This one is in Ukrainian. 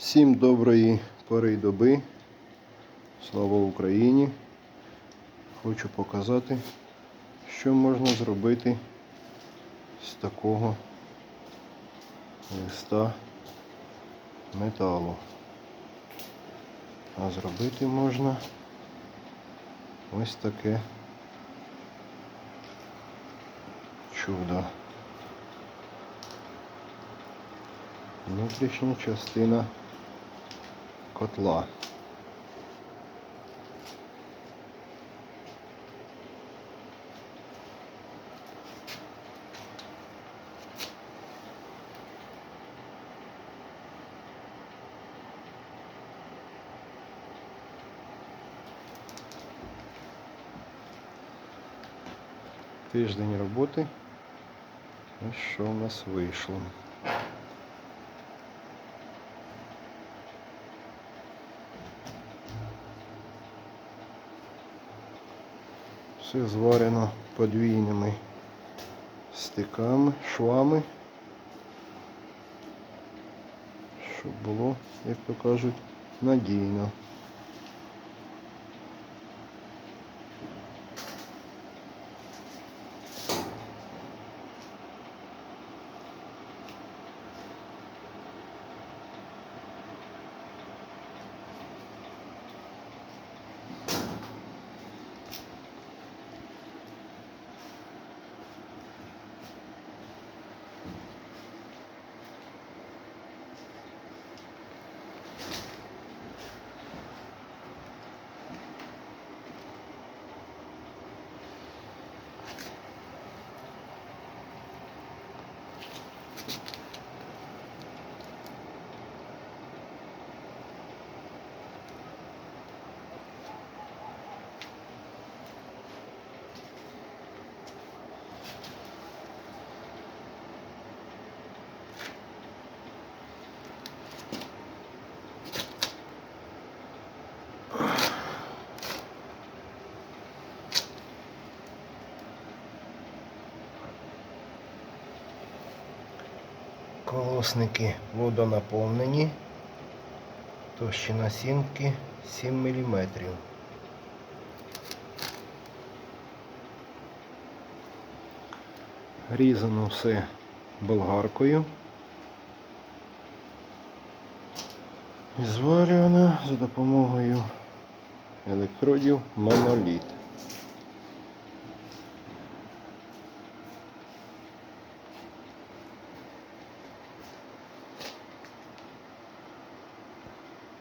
Всім доброї пори доби. Слава Україні! Хочу показати, що можна зробити з такого листа металу. А зробити можна ось таке чудо. Внутрішня частина котла. Тиждень роботи. Ось що в нас вийшло. Все зварено подвійними стиками, швами, щоб було, як то кажуть, надійно. Колосники водонаповнені. Товщина сімки 7 мм. Різано все болгаркою. І зварювано за допомогою електродів моноліт.